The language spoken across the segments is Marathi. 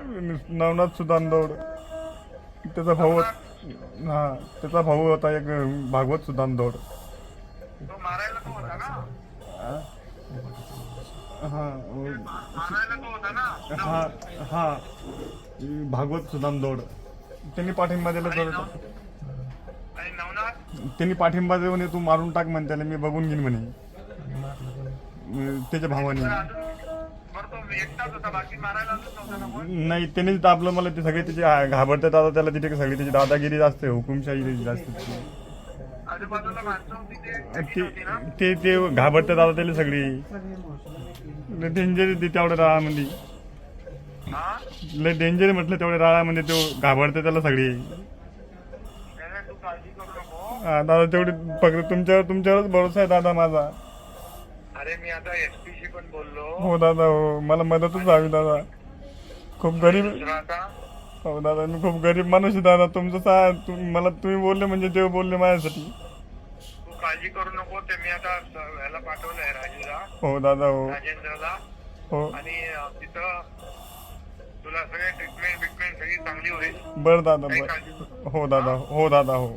नवनाथ सुदानदौड. त्याचा भाऊ हा त्याचा भाऊ होता एक भागवत सुदानदौड. हा हा हा भागवत सुदानदौड. त्यांनी पाठिंबा दिला तर त्यांनी पाठिंबा देऊन म्हणे तू मारून टाक म्हणे त्याला मी बघून घेईन म्हणे. त्याच्या भावाने. नाही त्यांनीच दाबलं मला ते सगळे त्याचे घाबरते घाबरतात आता त्याला तिथे सगळी त्याची दादागिरी जास्त हुकुमशाही त्याची जास्त ते. ते घाबरते दादा घाबरतात आता त्याला सगळी. लय डेंजर ते तेवढ्या राळामध्ये. लय डेंजर म्हटलं तेवढ्या राळामध्ये तो घाबरते त्याला सगळी. दादा तेवढी फक्त तुमच्यावर तुमच्यावरच भरोसा आहे दादा माझा. अरे मी आता एसपी शी पण बोललो. हो दादा हो. मला मदतच हवी दादा. खूप गरीब दुसरा आता? हो दादा मी खूप गरीब माणूस आहे दादा. तुमचं सा मला तुम्ही बोलले म्हणजे देव बोलले माझ्यासाठी. तू काळजी करू नको ते मी आता स- ह्याला पाठवलंय राजूला. हो दादा हो. राजेंद्रला. हो. आणि अं, तिथं तुला सगळे ट्रीटमेंट बिटमेंट सगळी चांगली होईल. बरं दादा काही बरं. हो दादा हो दादा हो.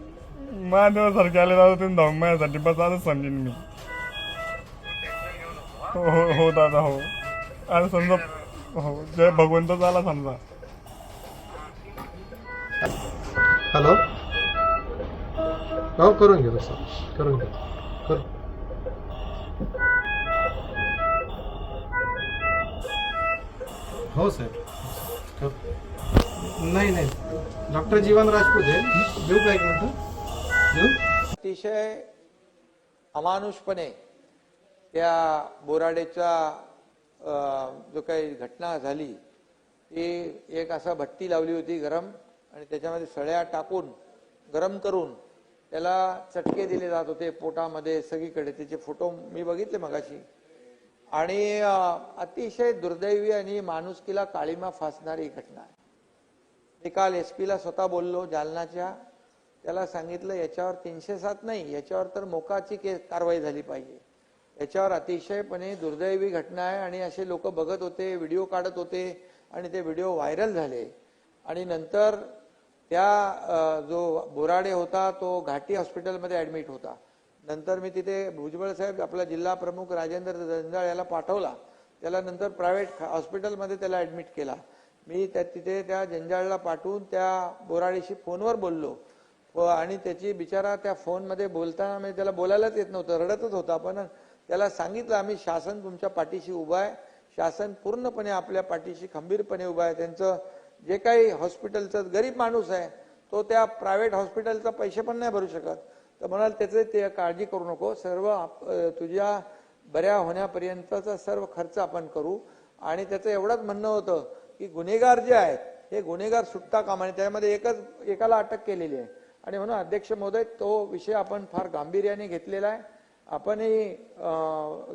महादेवासारखे आले दादा तुम्ही धावून माझ्यासाठी बस आजच समजेन मी. हो हो हो दादा हो. आणि समजा हो जय भगवंत आला समजा. हॅलो? हो करून घे सर करून घे. कर. हो साहेब. कर. नाही नाही. डॉक्टर जीवन राजपूत आहे. देऊ का एक मिनटं? अतिशय अमानुषपणे त्या बोराडेचा जो काही घटना झाली ती एक असा भट्टी लावली होती गरम आणि त्याच्यामध्ये सळ्या टाकून गरम करून त्याला चटके दिले जात होते पोटामध्ये सगळीकडे. त्याचे फोटो मी बघितले मगाशी. आणि अतिशय दुर्दैवी आणि माणुसकीला काळीमा फासणारी घटना. आहे मी काल एस पीला स्वतः बोललो जालनाच्या. त्याला सांगितलं याच्यावर तीनशे सात नाही याच्यावर तर मोकाची के कारवाई झाली पाहिजे. याच्यावर अतिशयपणे दुर्दैवी घटना आहे आणि असे लोक बघत होते व्हिडिओ काढत होते आणि ते व्हिडिओ व्हायरल झाले. आणि नंतर त्या जो बोराडे होता तो घाटी हॉस्पिटलमध्ये ॲडमिट होता. नंतर मी तिथे भुजबळ साहेब आपला जिल्हा प्रमुख राजेंद्र जंजाळ याला पाठवला. त्याला नंतर प्रायव्हेट हॉस्पिटलमध्ये त्याला ॲडमिट केला. मी त्या तिथे त्या जंजाळला पाठवून त्या बोराडेशी फोनवर बोललो. व आणि त्याची बिचारा त्या फोनमध्ये बोलताना म्हणजे त्याला बोलायलाच येत नव्हतं रडतच होता. पण त्याला सांगितलं आम्ही शासन तुमच्या पाठीशी उभं आहे. शासन पूर्णपणे आपल्या पाठीशी खंबीरपणे उभं आहे. त्यांचं जे काही हॉस्पिटलचं गरीब माणूस आहे तो त्या प्रायव्हेट हॉस्पिटलचा पैसे पण नाही भरू शकत. तर म्हणाल त्याचे ते काळजी करू नको. सर्व आप- तुझ्या बऱ्या होण्यापर्यंतचा सर्व खर्च आपण करू. आणि त्याचं एवढंच म्हणणं होतं की गुन्हेगार जे आहेत हे गुन्हेगार सुटता कामा नये. त्यामध्ये एकच एकाला अटक केलेली आहे. आणि म्हणून अध्यक्ष महोदय तो विषय आपण फार गांभीर्याने घेतलेला आहे. आपणही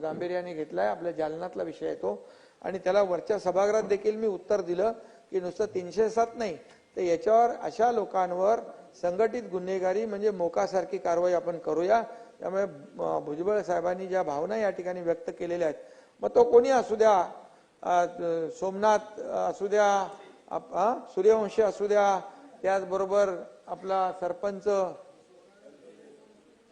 गांभीर्याने घेतला आहे आपल्या जालनातला विषय आहे तो. आणि त्याला वरच्या सभागृहात देखील मी उत्तर दिलं की नुसतं तीनशे सात नाही तर याच्यावर अशा लोकांवर संघटित गुन्हेगारी म्हणजे मोकासारखी कारवाई आपण करूया. त्यामुळे भुजबळ साहेबांनी ज्या भावना या ठिकाणी व्यक्त केलेल्या आहेत मग तो कोणी असू द्या सोमनाथ असू द्या सूर्यवंशी असू द्या त्याचबरोबर आपला सरपंच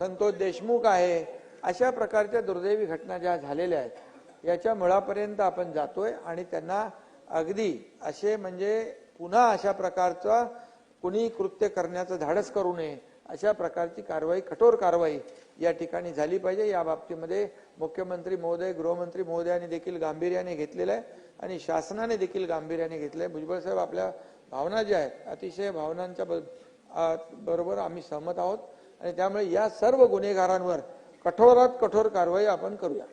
संतोष देशमुख आहे अशा प्रकारच्या दुर्दैवी घटना ज्या झालेल्या आहेत याच्या मुळापर्यंत आपण जातोय आणि त्यांना अगदी असे म्हणजे पुन्हा अशा प्रकारचं कुणी कृत्य करण्याचं धाडस करू नये अशा प्रकारची कारवाई कठोर कारवाई या ठिकाणी झाली पाहिजे. या बाबतीमध्ये मुख्यमंत्री महोदय गृहमंत्री महोदयाने देखील गांभीर्याने घेतलेलं आहे आणि शासनाने देखील गांभीर्याने घेतलंय. भुजबळ साहेब आपल्या भावना ज्या आहेत अतिशय भावनांच्या ब- बरोबर आम्ही सहमत आहोत. आणि त्यामुळे या सर्व गुन्हेगारांवर कठोरात कठोर कारवाई आपण करूया.